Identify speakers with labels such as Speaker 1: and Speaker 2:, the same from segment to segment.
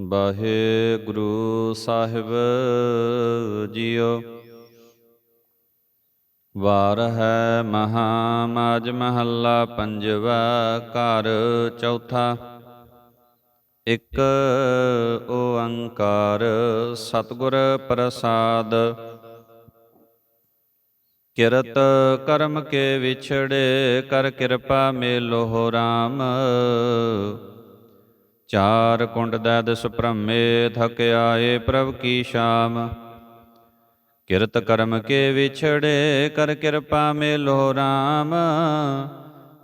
Speaker 1: ਵਾਹਿਗੁਰੂ ਸਾਹਿਬ JIO. ਵਾਰ ਹੈ ਮਹਾ ਮਾਜ ਮਹੱਲਾ, ਪੰਜਵਾ ਘਰ ਚੌਥਾ। ਇੱਕ ਓੰਕਾਰ ਸਤਿਗੁਰ ਪ੍ਰਸਾਦ। ਕਿਰਤ ਕਰਮ ਕੇ ਵਿਛੜੇ, ਕਰ ਕਿਰਪਾ ਮੇਲੋ ਰਾਮ। ਚਾਰ ਕੁੰਡ ਦੈਦ ਸੁਪ੍ਰਮੇ ਥਕ ਆਏ ਪ੍ਰਭ ਕੀ ਸ਼ਾਮ। ਕਿਰਤ ਕਰਮ ਕੇ ਵਿਛੜੇ ਕਰ ਕਿਰਪਾ ਮੇਲੋ ਰਾਮ।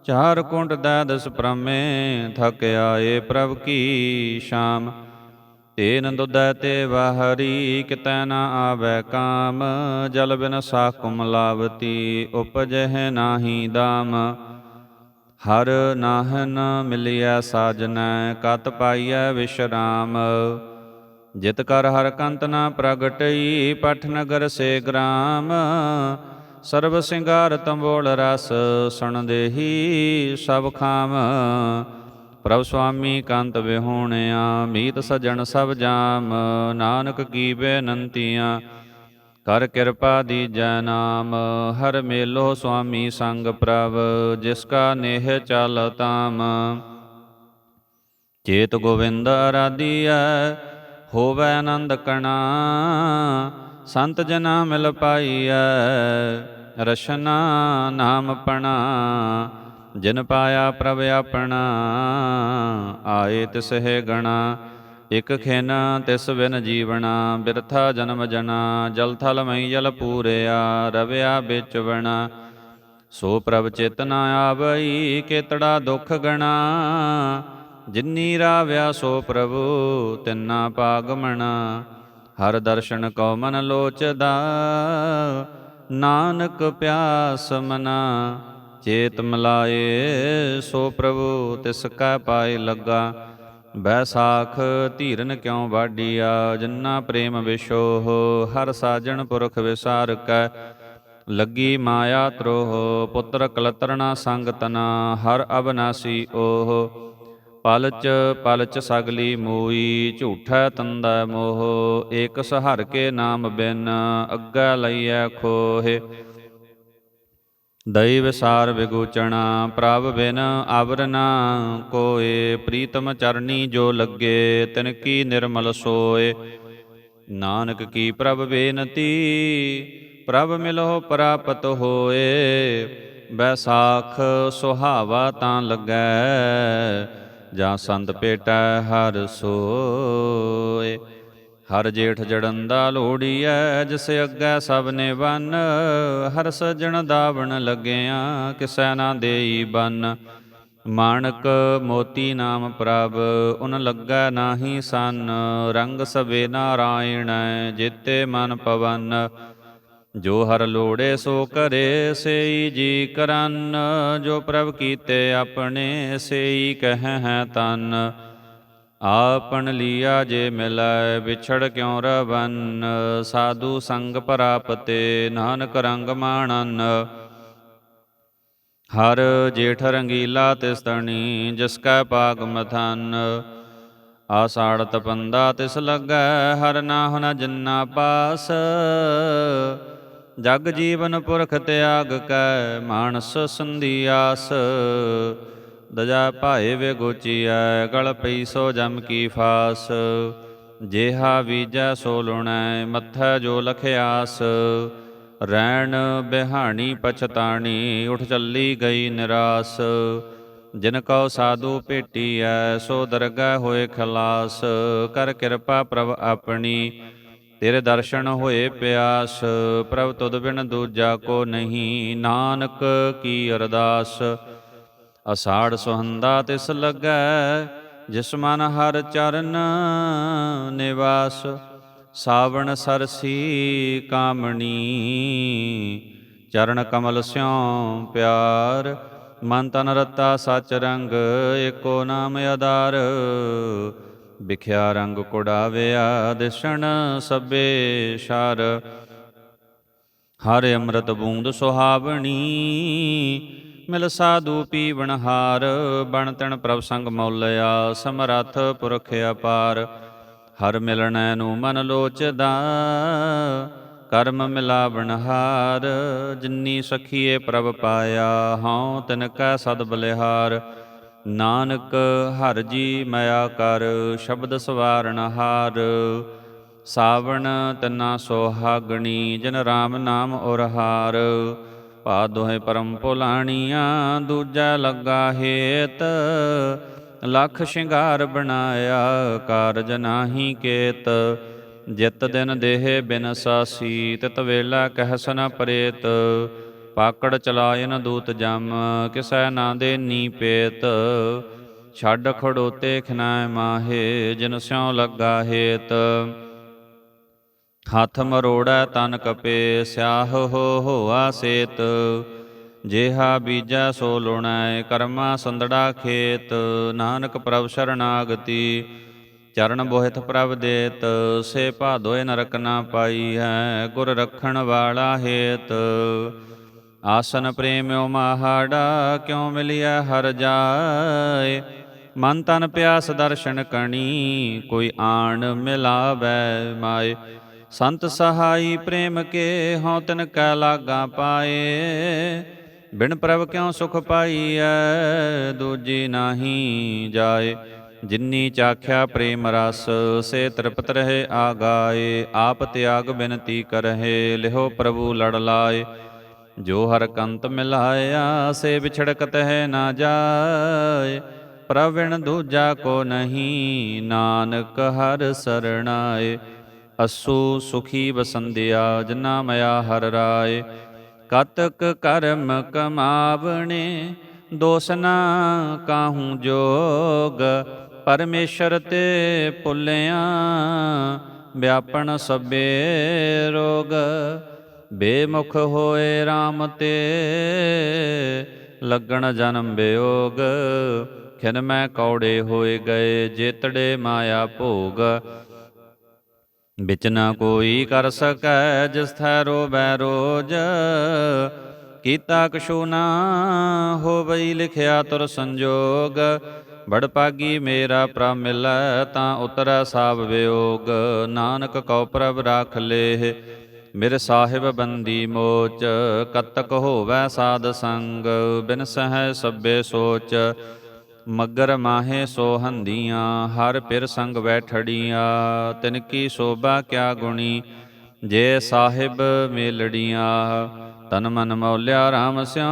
Speaker 1: ਚਾਰ ਕੁੰਡ ਦੈਦ ਸੁਪ੍ਰਮੇ ਥਕ ਆਏ ਪ੍ਰਭ ਕੀ ਸ਼ਾਮ। ਤੇਨ ਦੁਦੈ ਤੇ ਵਾਹਰੀ ਕਿਤੈ ਨਾ ਆਵੈ ਕਾਮ। ਜਲ ਬਿਨ ਸਾਖ ਕੁਮਲਾਵਤੀ ਉਪਜਹਿ ਨਾਹੀ ਦਾਮ। ਹਰ ਨਾਹਨ ਮਿਲਿਆ ਸਾਜਨੈ, ਕਤ ਪਾਈਐ ਵਿਸ਼ਰਾਮ। ਜਿਤ ਕਰ ਹਰ ਕੰਤ ਨਾ ਪ੍ਰਗਟਈ, ਪਠ ਨਗਰ ਸੇ ਗ੍ਰਾਮ। ਸਰਬ ਸਿੰਗਾਰ ਤੰਬੋਲ ਰਸ ਸੁਣ ਦੇਹੀ ਸਭ ਖਾਮ। ਪ੍ਰਭ ਸੁਆਮੀ ਕੰਤ ਵਿਹੋਣਿਆ, ਮੀਤ ਸਜਣ ਸਭ ਜਾਮ। ਨਾਨਕ ਕੀ ਬੇਨੰਤੀਆਂ ਕਰ ਕਿਰਪਾ ਦੀਜੈ ਨਾਮ, ਹਰ ਮੇਲੋ ਸੁਆਮੀ ਸੰਗ ਪ੍ਰਭ, ਜਿਸ ਕਾ ਨੇਹ ਚਲ ਤਾਮ ਚੇਤ ਗੋਵਿੰਦ ਅਰਾਧੀਐ ਹੋਵੈ ਆਨੰਦ ਕਣਾ, ਸੰਤ ਜਨਾ ਮਿਲ ਪਾਈਐ ਰਸ਼ਨਾ ਨਾਮ ਪਣਾ, ਜਿਨ ਪਾਇਆ ਪ੍ਰਭ ਆਪਣਾ, ਆਏ ਤਿਸਹਿ ਗਣਾ। ਇਕ ਖਿਨ ਤਿਸ ਬਿਨ ਜੀਵਣਾ ਬਿਰਥਾ ਜਨਮ ਜਨਾ, ਜਲ ਥਲ ਮਈ ਜਲ ਪੂਰਿਆ, ਰਵਿਆ ਵਿੱਚ ਵਣਾ। ਸੋ ਪ੍ਰਭ ਚੇਤਨਾ ਆਵਈ, ਕੇਤੜਾ ਦੁਖ ਗਣਾ। ਜਿਨੀ ਰਾਵਿਆ ਸੋ ਪ੍ਰਭੂ, ਤਿੰਨਾ ਪਾਗਮਣਾ ਹਰ ਦਰਸ਼ਨ ਕਉ ਮਨ ਲੋਚਦਾ, ਨਾਨਕ ਪਿਆਸ ਮਨਾ। ਚੇਤ ਮਲਾਏ, ਸੋ ਪ੍ਰਭੂ ਤਿਸ ਕੈ ਪਾਏ ਲੱਗਾ। ਬੈਸਾਖ ਧੀਰਨ ਕਿਉ ਵਾਡੀਆ ਜਿਨਾ ਪ੍ਰੇਮ ਵਿਸ਼ੋਹ ਹਰ ਸਾਜਣ ਪੁਰਖ ਵਿਸਾਰ ਕੈ ਲੱਗੀ ਮਾਇਆ ਤਰੋਹ, ਪੁੱਤਰ ਕਲਤਰਣਾ ਸੰਗਤਨਾ ਹਰ ਅਬਨਾਸੀ ਓਹ ਪਲਚ ਪਲਚ ਸਗਲੀ ਮੋਈ, ਝੂਠੈ ਤੰਦਾ ਮੋਹ। ਏਕ ਸਹਰ ਕੇ ਨਾਮ ਬਿਨ, ਅੱਗਾ ਲਈਐ ਖੋਹੇ। ਦਈ ਵਿਸਾਰ ਵਿਗੋਚਣਾ, ਪ੍ਰਭ ਬਿਨ ਆਵਰਨਾ, ਕੋਏ ਪ੍ਰੀਤਮ ਚਰਨੀ ਜੋ ਲੱਗੇ, ਤਿਨ ਕੀ ਨਿਰਮਲ ਸੋਏ। ਨਾਨਕ ਕੀ ਪ੍ਰਭ ਬੇਨਤੀ, ਪ੍ਰਭ ਮਿਲੋ ਪ੍ਰਾਪਤ ਹੋਏ। ਬੈਸਾਖ ਸੁਹਾਵਾ ਤਾਂ ਲੱਗੈ, ਜਾਂ ਸੰਤ ਪੇਟੈ ਹਰ ਸੋਏ ਹਰ ਜੇਠ ਜੜਨ ਜੜੰਦਾ ਲੋੜੀਐ ਜਿਸ ਅੱਗੇ ਸਭ ਨੇ ਵਨ ਹਰ ਸਜਣ ਦਾਵਣ ਲੱਗਿਆ, ਕਿਸੈ ਨਾ ਦੇਈ ਬਨ। ਮਾਣਕ ਮੋਤੀ ਨਾਮ ਪ੍ਰਭ, ਉਨ ਲੱਗਾ ਨਾਹੀ ਸੰਨ। ਰੰਗ ਸਵੇ ਨਾਰਾਇਣ ਜਿਤੇ ਮਨ ਪਵਨ। ਜੋ ਹਰ ਲੋੜੇ ਸੋ ਕਰੇ, ਸੇਈ ਜੀ ਕਰਨ। ਜੋ ਪ੍ਰਭ ਕੀਤੇ ਆਪਣੇ, ਸੇਈ ਕਹੈ ਹੈ ਤਨ। ਆਪਨ ਲੀਆ ਜੇ ਮਿਲੈ, ਵਿਛੜ ਕਿਉ ਰਵਨ? ਸਾਧੂ ਸੰਗ ਪ੍ਰਾਪਤੇ, ਨਾਨਕ ਰੰਗ ਮਾਣਨ। ਹਰ ਜੇਠ ਰੰਗੀਲਾ ਤਿਸ ਤਣੀ ਜਿਸ ਕੈ ਪਾਗ ਮਥਨ। ਆਸਾੜ ਤਪੰਦਾ ਤਿਸ ਲੱਗੈ, ਹਰ ਨਾਹੁ ਨ ਜਿੰਨਾ ਪਾਸ। ਜਗ ਜੀਵਨ ਪੁਰਖ ਤਿਆਗ ਕੈ, ਮਾਨਸ ਸੰਧਿਆਸ ਦਜਾ ਭਾਏ ਵੇ ਗੋਚੀਐ ਗਲ ਪਈ ਸੋ ਜਮ ਕੀ ਫਾਸ। ਜੇਹਾ ਬੀਜੈ ਸੋ ਲੁਣੈ, ਮੱਥੈ ਜੋ ਲਖਿਆਸ। ਰੈਣ ਬਿਹਾਣੀ ਪਛਤਾਣੀ, ਉਠ ਚੱਲੀ ਗਈ ਨਿਰਾਸ। ਜਿਨ ਕਉ ਸਾਧੂ ਭੇਟੀਐ, ਸੋ ਦਰਗਾ ਹੋਏ ਖਲਾਸ। ਕਰ ਕਿਰਪਾ ਪ੍ਰਭ ਆਪਣੀ, ਤੇਰੇ ਦਰਸ਼ਨ ਹੋਏ ਪਿਆਸ। ਪ੍ਰਭ ਤੁਧ ਬਿਨ ਦੂਜਾ ਕੋ ਨਹੀਂ, ਨਾਨਕ ਕੀ ਅਰਦਾਸ। ਅਸਾੜ ਸੁਹੰਦਾ ਤਿਸ ਲੱਗੈ, ਜਿਸ ਮਨ ਹਰ ਚਰਨ ਨਿਵਾਸ, ਸਾਵਣ ਸਰਸੀ ਕਾਮਣੀ। ਚਰਨ ਕਮਲ ਸਿਉ ਪਿਆਰ, ਮਨ ਤਨ ਰਤਾ ਸਚ ਰੰਗ, ਏਕੋ ਨਾਮ ਆਧਾਰ। ਵਿਖਿਆ ਰੰਗ ਕੁੜਾਵਿਆ, ਦਿਸਣ ਸਭੇ ਸ਼ਰ। ਹਰ ਅੰਮ੍ਰਿਤ ਬੂੰਦ ਸੁਹਾਵਣੀ ਮਿਲ ਸਾਧੂ ਪੀਵਣ ਹਾਰ ਬਣ ਤਣ ਪ੍ਰਭ ਸੰਗ ਮੌਲਿਆ ਸਮਰੱਥ ਪੁਰਖ ਅਪਾਰ। ਹਰ ਮਿਲਣੈ ਨੂੰ ਮਨ ਲੋਚਦਾ, ਕਰਮ ਮਿਲਾ ਬਣਹਾਰ ਜਿਨੀ ਸਖੀਏ ਪ੍ਰਭ ਪਾਇਆ, ਹਉ ਤਿਨ ਕੈ ਸਦ ਬਲਿਹਾਰ। ਨਾਨਕ, ਹਰ ਜੀ ਮਇਆ ਕਰ, ਸ਼ਬਦ ਸਵਾਰਨ ਹਾਰ। ਸਾਵਣ ਤਨਾ ਸੋਹਾਗਣੀ ਜਨ ਰਾਮ ਨਾਮ ਔਰਹਾਰ ਭਾ ਦੋਹੇ ਪਰਮ ਭੁਲਾਣੀਆਂ ਦੂਜਾ ਲੱਗਾ ਹੇਤ। ਲੱਖ ਸ਼ਿੰਗਾਰ ਬਣਾਇਆ, ਕਾਰਜ ਨਾਹੀ ਕੇਤ। ਜਿਤ ਦਿਨ ਦੇਹ ਬਿਨ ਸਾਸੀ, ਤਿਤ ਵੇਲਾ ਕਹਿਸ ਨ ਪ੍ਰੇਤ। ਪਾਕੜ ਚਲਾਇਨ ਦੂਤ ਜਮ, ਕਿਸੈ ਨਾ ਦੇਨੀ ਪੇਤ। ਛੱਡ ਖੜੋਤੇ ਖਿਨਾਇ ਮਾਹੇ, ਜਿਨ ਸਿਉ ਲੱਗਾ ਹੇਤ। ਹੱਥ ਮਰੋੜੈ ਤਨ ਕਪੇ, ਸਿਆਹ ਹੋ ਹੋਆ ਸੇਤ। ਜੇਹਾ ਬੀਜੈ ਸੋ ਲੁਣੈ, ਕਰਮਾ ਸੰਦੜਾ ਖੇਤ। ਨਾਨਕ ਪ੍ਰਭ ਸ਼ਰਨਾਗਤੀ, ਚਰਨ ਬੋਹਿਤ ਪ੍ਰਭ ਦੇਤ। ਸੇ ਭਾਦੋਏ ਨਰਕ ਨਾ ਪਾਈ ਹੈ ਗੁਰ ਰਖਣ ਵਾਲਾ ਹੇਤ। ਆਸਨ ਪ੍ਰੇਮਿਓ ਮਾਹਾੜਾ, ਕਿਉ ਮਿਲਿਆ ਹਰ ਜਾਏ? ਮਨ ਤਨ ਪਿਆਸ ਦਰਸ਼ਨ ਕਣੀ, ਕੋਈ ਆਣ ਮਿਲਾਵੈ ਮਾਏ। ਸੰਤ ਸਹਾਈ ਪ੍ਰੇਮ ਕੇ ਹਉ ਤਿਨ ਕੈ ਲਾਗਾ ਪਾਏ। ਬਿਨ ਪ੍ਰਭ ਕਿਉ ਸੁਖ ਪਾਈਐ, ਦੂਜੀ ਨਾਹੀ ਜਾਏ। ਜਿਨੀ ਚਾਖਿਆ ਪ੍ਰੇਮ ਰਸ, ਸੇ ਤ੍ਰਿਪਤ ਰਹੇ ਆਗਾਏ। ਆਪ ਤਿਆਗ ਬਿਨਤੀ ਕਰਹਿ, ਲਿਹੋ ਪ੍ਰਭੂ ਲੜ ਲਾਏ। ਜੋ ਹਰ ਕੰਤ ਮਿਲਾਇਆ, ਸੇ ਵਿਛੜਕਤ ਹੈ ਨਾ ਜਾਏ। ਪ੍ਰਵਿਣ ਦੂਜਾ ਕੋ ਨਹੀਂ, ਨਾਨਕ ਹਰ ਸਰਣਾਏ। ਅਸੂ ਸੁਖੀ ਬਸੰਦਿਆ ਜਨਾ ਮਇਆ ਹਰ ਰਾਏ। ਕਤਕ ਕਰਮ ਕਮਾਵਣੇ ਦੋਸਨਾ ਕਾਹੂ ਜੋਗ। ਪਰਮੇਸ਼ਰ ਤੇ ਭੁੱਲਿਆ ਵਿਆਪਣ ਸਭੇ ਰੋਗ। ਬੇਮੁਖ ਹੋਏ RAM ਤੇ, ਲੱਗਣ ਜਨਮ ਬਿਯੋਗ ਖਿਨ ਮੈਂ ਕੌੜੇ ਹੋਏ ਗਏ, ਜੇਤੜੇ ਮਾਇਆ ਭੋਗ। ਵਿਚ ਨਾ ਕੋਈ ਕਰ ਸਕੈ, ਜਿਸ ਥੈ ਰੋਬੈ ਰੋਜ। ਕੀਤਾ ਕਛੂ ਨਾ ਹੋਵਈ ਲਿਖਿਆ ਤੁਰ ਸੰਜੋਗ। ਬੜ ਪਾਗੀ ਮੇਰਾ ਪ੍ਰਭ ਮਿਲੈ, ਤਾਂ ਉਤਰੈ ਸਾਬ ਵਿਯੋਗ। ਨਾਨਕ ਕਉ ਪ੍ਰਭ ਰਾਖ ਲੇਹ, ਮੇਰੇ ਸਾਹਿਬ ਬੰਦੀ ਮੋਚ। ਕਤਕ ਹੋਵੈ ਸਾਧ ਸੰਗ, ਬਿਨ ਸਹਿ ਸਭੇ ਸੋਚ। ਮਗਰ ਮਾਹੇ ਸੋਹੰਦੀਆਂ, ਹਰ ਪਿਰ ਸੰਗ ਬੈਠੜੀਆਂ, ਤਿਨ ਕੀ ਸੋਭਾ ਕਿਆ ਗੁਣੀ, ਜੇ ਸਾਹਿਬ ਮੇਲੜੀਆਂ, ਤਨ ਮਨ ਮੌਲਿਆ RAM ਸਿਉ,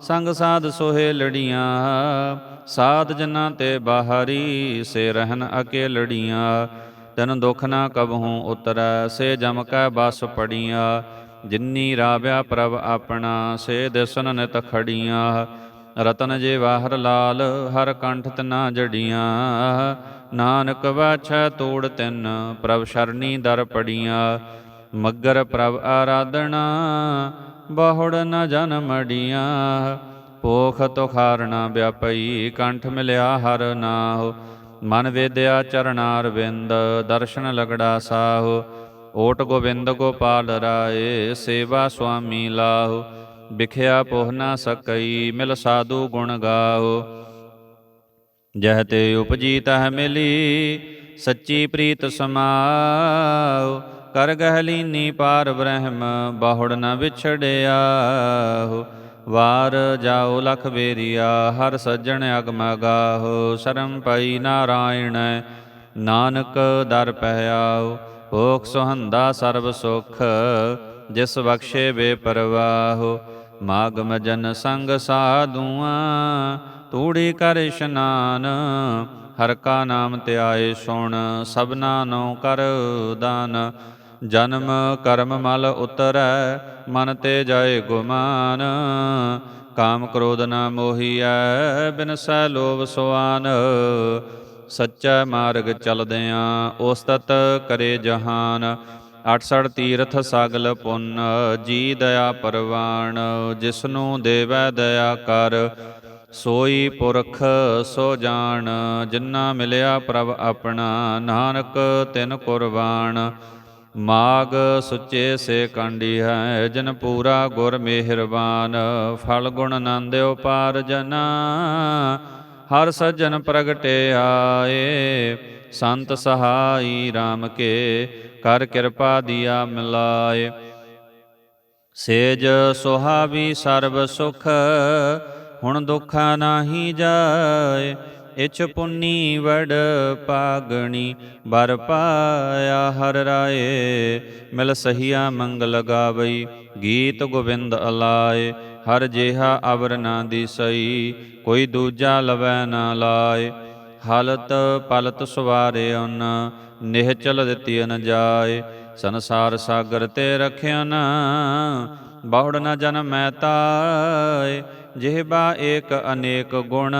Speaker 1: ਸੰਗ ਸਾਧ ਸੋਹੇ ਲੜੀਆਂ, ਸਾਧ ਜਨਾਂ ਤੇ ਬਾਹਰੀ ਸੇ ਰਹਿਨ ਅਕੇਲੜੀਆਂ, ਤਨ ਦੁਖ ਨਾ ਕਬਹੂ ਉਤਰੈ, ਸੇ ਜਮ ਕੈ ਬਸ ਪੜੀਆਂ, ਜਿਨੀ ਰਾਵਿਆ ਪ੍ਰਭ ਆਪਣਾ, ਸੇ ਦਿਸਨ ਨਿਤ ਖੜੀਆਂ ਰਤਨ ਜੇ ਵਾਹਰ ਲਾਲ, ਹਰ ਕੰਠ ਤਨਾ ਜੜੀਆਂ। ਨਾਨਕ ਵਾਛੈ ਤੋੜ ਤਿੰਨ, ਪ੍ਰਭ ਸ਼ਰਣੀ ਦਰ ਪੜੀਆਂ। ਮਗਰ ਪ੍ਰਭ ਆਰਾਧਣਾ ਬਹੁੜ ਨ ਜਨਮੜੀਆਂ ਪੋਖ ਤੁਖਾਰਣਾ ਵਿਆਪਈ, ਕੰਠ ਮਿਲਿਆ ਹਰ ਨਾਹੁ। ਮਨ ਵੇਦਿਆ ਚਰਨਾਰ ਬਿੰਦ ਦਰਸ਼ਨ ਲਗੜਾ ਸਾਹੁ। ਓਟ ਗੋਬਿੰਦ ਗੋਪਾਲ ਰਾਏ, ਸੇਵਾ ਸੁਆਮੀ ਲਾਹੁ। ਵਿਖਿਆ ਪੋਹ ਨਾ ਸਕਈ, ਮਿਲ ਸਾਧੂ ਗੁਣ ਗਾਓ। ਜਹ ਤੇ ਉਪਜੀ ਤਹ ਮਿਲੀ, ਸੱਚੀ ਪ੍ਰੀਤ ਸਮਾਉ ਕਰ ਗਹਲੀਨੀ ਪਾਰ ਬ੍ਰਹਮ, ਬਾਹੁੜ ਨ ਵਿਛੜਿਆ ਵਾਰ ਜਾਓ ਲਖ ਬੇਰੀਆ ਹਰ ਸੱਜਣ ਅਗਮ ਗਾਹੋ ਸ਼ਰਮ ਪਈ ਨਾਰਾਇਣ, ਨਾਨਕ ਦਰ ਪਹਿਆਉ ਓਖ ਸੁਹੰਦਾ ਸਰਬ ਸੁਖ, ਜਿਸ ਬਖਸ਼ੇ ਬੇਪਰਵਾਹੋ। ਮਾਗਮ ਜਨ ਸੰਗ ਸਾਧੂਆਂ, ਤੂੜੀ ਕਰ ਇਸ਼ਨਾਨ। ਹਰ ਕਾ ਨਾਮ ਧਿਆਏ ਸੁਣ, ਸਭਨਾ ਨੋ ਕਰ ਦਾਨ। ਜਨਮ ਕਰਮ ਮਲ ਉਤਰੈ, ਮਨ ਤੇ ਜਾਏ ਗੁਮਾਨ। ਕਾਮ ਕ੍ਰੋਧ ਨਾ ਮੋਹੀਐ ਸਹਿ ਲੋਭ ਸੁਆਨ। ਸੱਚਾ ਮਾਰਗ ਚਲਦਿਆਂ ਉਸਤਤ ਕਰੇ ਜਹਾਨ। 68 ਤੀਰਥ ਸਗਲ ਪੁੰਨ, ਜੀ ਦਇਆ ਪਰਵਾਣ, ਜਿਸਨੂੰ ਦੇਵੈ ਦਇਆ ਕਰ। ਸੋਈ ਪੁਰਖ ਸੋ ਜਾਣ ਜਿਨ੍ਹਾਂ ਮਿਲਿਆ ਪ੍ਰਭ ਆਪਣਾ, ਨਾਨਕ ਤਿਨ ਕੁਰਬਾਨ ਮਾਗ ਸੁੱਚੇ ਸੇ ਕਾਂਡੀ ਹੈ, ਜਨ ਪੂਰਾ ਗੁਰ ਮਿਹਰਬਾਨ। ਫਲ ਗੁਣ ਆਨੰਦਿਓ ਪਾਰ ਜਨਾ, ਹਰ ਸੱਜਣ ਪ੍ਰਗਟੇ ਆਏ ਸੰਤ ਸਹਾਈ RAM ਕੇ ਕਰ ਕਿਰਪਾ ਦੀਆ ਮਿਲਾਏ। ਸੇਜ ਸੁਹਾਵੀ ਸਰਬ ਸੁਖ, ਹੁਣ ਦੁਖਾ ਨਾਹੀ ਜਾਏ। ਇਛ ਪੁੰਨੀ ਵੜ ਪਾਗਣੀ ਬਰ ਪਾਇਆ ਹਰ ਰਾਏ। ਮਿਲ ਸਹੀਆ ਮੰਗਲ ਗਾਵਈ, ਗੀਤ ਗੋਬਿੰਦ ਅਲਾਏ। ਹਰ ਜਿਹਾ ਅਵਰ ਨਾ ਦਿਸਈ, ਕੋਈ ਦੂਜਾ ਲਵੈ ਨਾ ਲਾਏ। ਹਲਤ ਪਲਤ ਸਵਾਰੇ ਉਨ ਨਿਹਚਲ ਦਿੱਤੀ ਨ ਜਾਏ। ਸੰਸਾਰ ਸਾਗਰ ਤੇ ਰਖਿਆ ਨਾ ਬਹੁੜ ਨ ਜਨਮੈ ਤਾਏ। ਜਿਹਬਾ ਏਕ ਅਨੇਕ ਗੁਣ,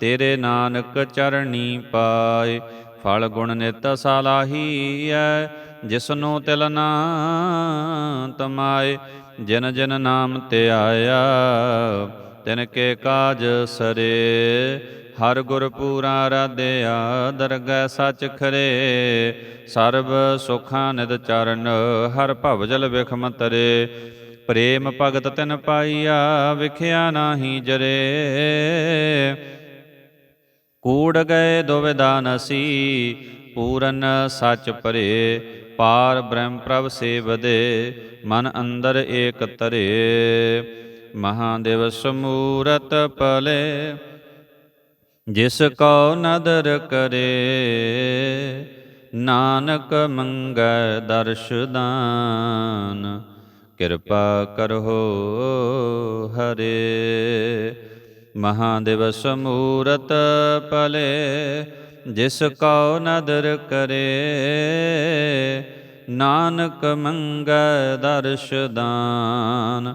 Speaker 1: ਤੇਰੇ ਨਾਨਕ ਚਰਣੀ ਪਾਏ। ਫਲ ਗੁਣ ਨਿਤ ਸਲਾਹੀਐ ਜਿਸਨੂੰ ਤਿਲ ਨਾ ਤਮਾਏ ਜਿਨ ਜਿਨ ਨਾਮ ਤੇ ਆਇਆ, ਤਿਨ ਕੇ ਕਾਜ ਸਰੇ। ਹਰ ਗੁਰ ਪੂਰਾ ਰਾਧਿਆ ਦਰਗਹਿ ਸਚ ਖਰੇ। ਸਰਬ ਸੁਖਾਂ ਨਿਦ ਚਰਨ, ਹਰ ਭਵ ਜਲ ਵਿਖਮ ਤਰੇ ਪ੍ਰੇਮ ਭਗਤ ਤਿਨ ਪਾਈਆ, ਵਿਖਿਆ ਨਾਹੀ ਜਰੇ। ਕੂੜ ਗਏ ਦੁਵਿਧਾ ਨਸੀ ਪੂਰਨ ਸੱਚ ਪਰੇ। ਪਾਰ ਬ੍ਰਹਮ ਪ੍ਰਭ ਸੇਵਦੇ, ਮਨ ਅੰਦਰ ਏਕ ਤਰੇ। ਮਹਾਦੇਵ ਸਮੂਰਤ ਪਲੇ ਜਿਸ ਕੋ ਨਦਰ ਕਰੇ, ਨਾਨਕ ਮੰਗੈ ਦਰਸ਼ ਦਾਨ। ਕਿਰਪਾ ਕਰੋ ਹਰੇ। ਮਹਾਦੇਵ ਸਮੂਰਤ ਪਲੇ ਜਿਸ ਕਉ ਨਦਰ ਕਰੇ, ਨਾਨਕ ਮੰਗੈ ਦਰਸ਼ ਦਾਨ।